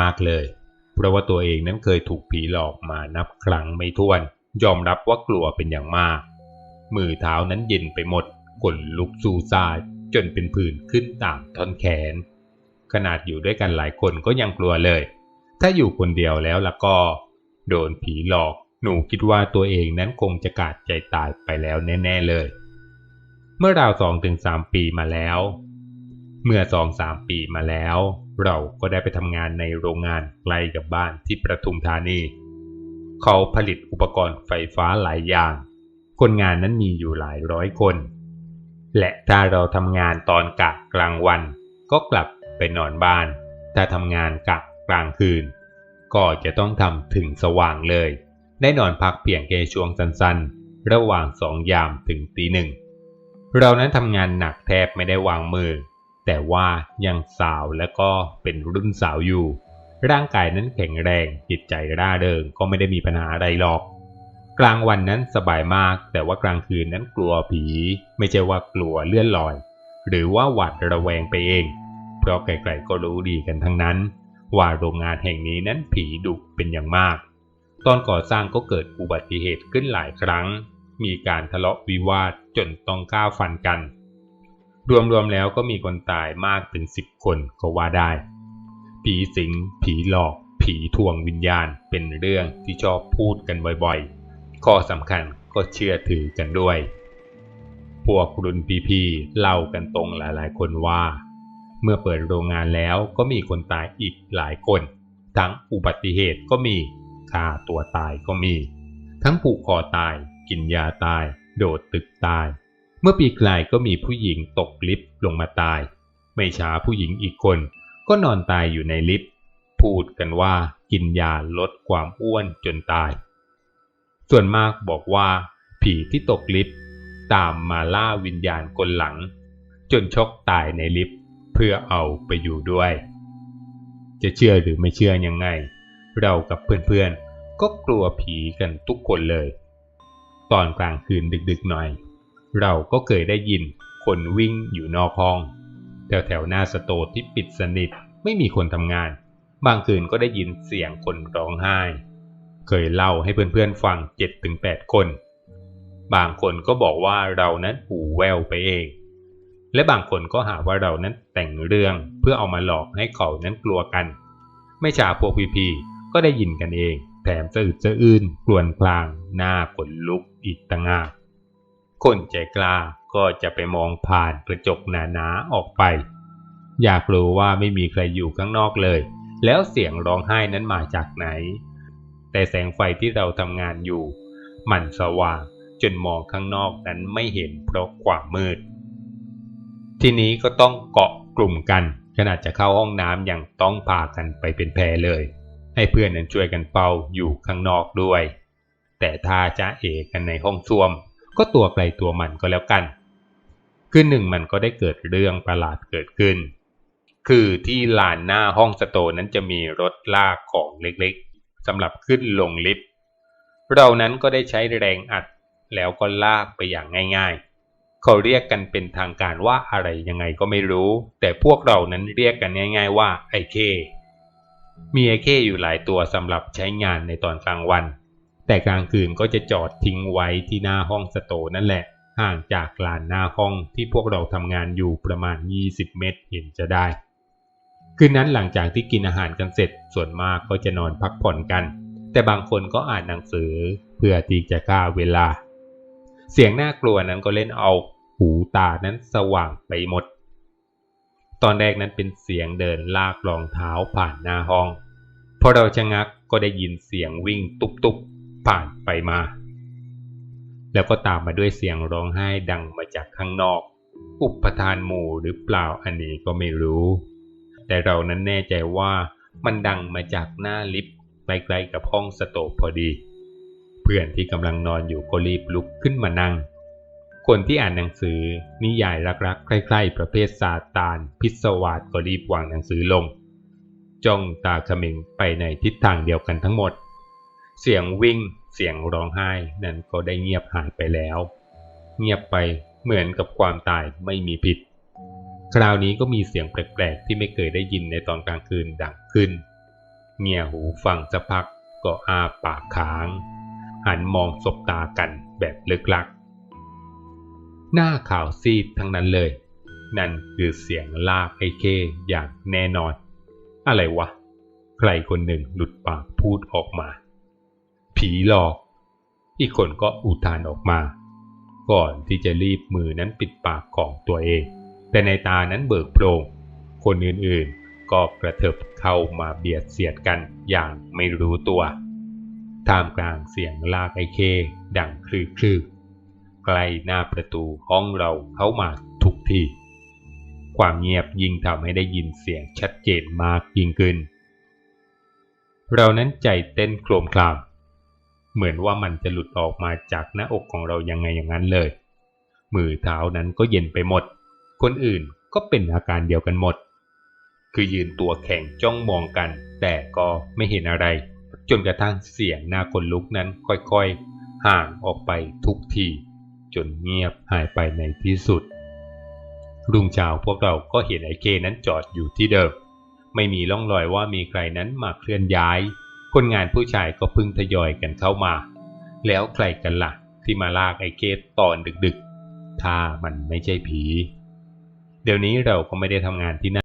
มากเลย เพราะว่าตัวเองนั้นเคยถูกผีหลอกมานับครั้งไม่ถ้วน ยอมรับว่ากลัวเป็นอย่างมาก มือเท้านั้นเย็นไปหมดขนลุกซูซาจนเป็นผื่นขึ้นตามท่อนแขน ขนาดอยู่ด้วยกันหลายคนก็ยังกลัวเลย ถ้าอยู่คนเดียวแล้วล่ะก็ โดนผีหลอก หนูคิดว่าตัวเองนั้นคงจะขาดใจตายไปแล้วแน่ ๆเลย เมื่อราวสองถึงสามปีมาแล้ว เมื่อสองสามปีมาแล้ว เราก็ได้ไปทำงานในโรงงานใกล้กับบ้านที่ประทุมธานี เขาผลิตอุปกรณ์ไฟฟ้าหลายอย่าง คนงานนั้นมีอยู่หลายร้อยคน และถ้าเราทำงานตอนกะกลางวัน ก็กลับไปนอนบ้าน ถ้าทำงานกะกลางคืน ก็จะต้องทำถึงสว่างเลย ได้นอนพักเพียงแค่ช่วงสั้นๆ ระหว่างสองยามถึงตีหนึ่ง เรานั้นทำงานหนักแทบไม่ได้วางมือ แต่ว่ายังสาวและก็เป็นรุ่นสาวอยู่ ร่างกายนั้นแข็งแรงจิตใจร่าเริงก็ไม่ได้มีปัญหาอะไรหรอก กลางวันนั้นสบายมาก แต่ว่ากลางคืนนั้นกลัวผี ไม่ใช่ว่ากลัวเลื่อนลอย หรือว่าหวาดระแวงไปเอง เพราะไกลๆก็รู้ดีกันทั้งนั้น ว่าโรงงานแห่งนี้นั้นผีดุเป็นอย่างมาก ตอนก่อสร้างก็เกิดอุบัติเหตุขึ้นหลายครั้ง มีการทะเลาะวิวาทจนต้องก้าวฟันกัน รวมๆแล้วก็มีคนตายมากถึงสิบคนก็ว่าได้ ผีสิง ผีหลอก ผีทวงวิญญาณเป็นเรื่องที่ชอบพูดกันบ่อยๆ ข้อสำคัญก็เชื่อถือกันด้วย พวกรุ่นพี่ๆเล่ากันตรงหลายๆ คนว่า เมื่อเปิดโรงงานแล้วก็มีคนตายอีกหลายคน ทั้งอุบัติเหตุก็มีฆ่าตัวตายก็มี ทั้งผูกคอตาย กินยาตาย โดดตึกตาย เมื่อปีกลายก็มีผู้หญิงตกลิฟต์ลงมาตาย ไม่ช้าผู้หญิงอีกคนก็นอนตายอยู่ในลิฟต์พูดกันว่ากินยาลดความอ้วนจนตาย ส่วนมากบอกว่าผีที่ตกลิฟต์ตามมาล่าวิญญาณคนหลัง จนชกตายในลิฟต์เพื่อเอาไปอยู่ด้วย จะเชื่อหรือไม่เชื่อยังไง เรากับเพื่อนๆก็กลัวผีกันทุกคนเลย ตอนกลางคืนดึกๆหน่อย เราก็เคยได้ยินคนวิ่งอยู่นอกห้อง แถวๆหน้าสโตที่ปิดสนิทไม่มีคนทำงาน บางคืนก็ได้ยินเสียงคนร้องไห้ เคยเล่าให้เพื่อนๆฟัง 7-8 คน บางคนก็บอกว่าเรานั้นหูแววไปเอง และบางคนก็หาว่าเรานั้นแต่งเรื่องเพื่อเอามาหลอกให้เขานั้นกลัวกัน ไม่ช้าพวกพี่ๆก็ได้ยินกันเอง แถมสะอึดสะอื้นกลวนกลางหน้าขนลุกอีกต่างหาก คนใจกล้าก็จะไปมองผ่านกระจกหนาๆออกไป อยากรู้ว่าไม่มีใครอยู่ข้างนอกเลย แล้วเสียงร้องไห้นั้นมาจากไหน แต่แสงไฟที่เราทำงานอยู่ มันสว่างจนมองข้างนอกนั้นไม่เห็นเพราะความมืด ทีนี้ก็ต้องเกาะกลุ่มกันขนาดจะเข้าห้องน้ำยังต้องพากันไปเป็นแพรเลย ให้เพื่อนนั้นช่วยกันเป่าอยู่ข้างนอกด้วย แต่ถ้าจะเอกกันในห้องส้วม ก็ตัวไกลตัวมันก็แล้วกัน คือหนึ่งมันก็ได้เกิดเรื่องประหลาดเกิดขึ้น คือที่ลานหน้าห้องสโตนั้นจะมีรถลากของเล็กๆสำหรับขึ้นลงลิฟต์เรานั้นก็ได้ใช้แรงอัดแล้วก็ลากไปอย่างง่าย ๆ เขาเรียกกันเป็นทางการว่าอะไรยังไงก็ไม่รู้ แต่พวกเรานั้นเรียกกันง่าย ๆ ว่าไอเคมีไอเคอยู่หลายตัวสำหรับใช้งานในตอนกลางวัน แต่กลางคืนก็จะจอดทิ้งไว้ที่หน้าห้องสโตนั่นแหละ ห่างจากลานหน้าห้องที่พวกเราทำงานอยู่ประมาณ 20 เมตรเห็นจะได้ คืนนั้นหลังจากที่กินอาหารกันเสร็จส่วนมากก็จะนอนพักผ่อนกัน แต่บางคนก็อ่านหนังสือเพื่อที่จะฆ่าเวลา เสียงน่ากลัวนั้นก็เล่นเอาหูตานั้นสว่างไปหมด ตอนแรกนั้นเป็นเสียงเดินลากรองเท้าผ่านหน้าห้อง พอเราชะงักก็ได้ยินเสียงวิ่งตุบๆ ผ่านไปมา แล้วก็ตามมาด้วยเสียงร้องไห้ดังมาจากข้างนอก อุปทานหมู่หรือเปล่าอันนี้ก็ไม่รู้ แต่เรานั้นแน่ใจว่ามันดังมาจากหน้าลิฟต์ใกล้ๆกับห้องสโตร์พอดี เพื่อนที่กำลังนอนอยู่ก็รีบลุกขึ้นมานั่ง คนที่อ่านหนังสือนิยายรักๆใกล้ๆประเภทซาตาน พิศวาสก็รีบวางหนังสือลง จ้องตาขมิงไปในทิศทางเดียวกันทั้งหมด เสียงวิ่ง เสียงร้องไห้นั้นก็ได้เงียบหายไปแล้ว เงียบไปเหมือนกับความตายไม่มีผิด คราวนี้ก็มีเสียงแปลกๆ ที่ไม่เคยได้ยินในตอนกลางคืนดังขึ้นเงี่ยหูฟังสักพักก็อ้าปากค้าง หันมองสบตากันแบบลึกลัก หน้าข่าวซีดทั้งนั้นเลย นั่นคือเสียงลากไอเคอย่างแน่นอน อะไรวะ ใครคนหนึ่งหลุดปากพูดออกมา ผีหลอก อีกคนก็อุทานออกมา ก่อนที่จะรีบมือนั้นปิดปากของตัวเอง แต่ในตานั้นเบิกโพรงคนอื่นๆ ก็กระเถิบเข้ามาเบียดเสียดกันอย่างไม่รู้ตัวท่ามกลางเสียงลากไอเคดังคลือคลือๆใกล้หน้าประตูห้องเราเข้ามาทุกทีความเงียบยิ่งทำให้ได้ยินเสียงชัดเจนมากยิ่งขึ้น เรานั้นใจเต้นโครมคลาม เหมือนว่ามันจะหลุดออกมาจากหน้าอกของเรายังไงอย่างนั้นเลย มือเท้านั้นก็เย็นไปหมด คนอื่นก็เป็นอาการเดียวกันหมด คือยืนตัวแข็งจ้องมองกัน แต่ก็ไม่เห็นอะไร จนกระทั่งเสียงหน้าคนลุกนั้นค่อยๆ ห่างออกไปทุกทีจนเงียบหายไปในที่สุด รุ่งเช้าพวกเราก็เห็นไอ้เคนั้นจอดอยู่ที่เดิม ไม่มีร่องรอยว่ามีใครนั้นมาเคลื่อนย้าย คนงานผู้ชายก็พึ่งทยอยกันเข้ามา แล้วใครกันละ่ะ ที่มาลากไอ้เคตอนดึกๆ ถ้ามันไม่ใช่ผี เดี๋ยวนี้เราก็ไม่ได้ทำงานที่นั่น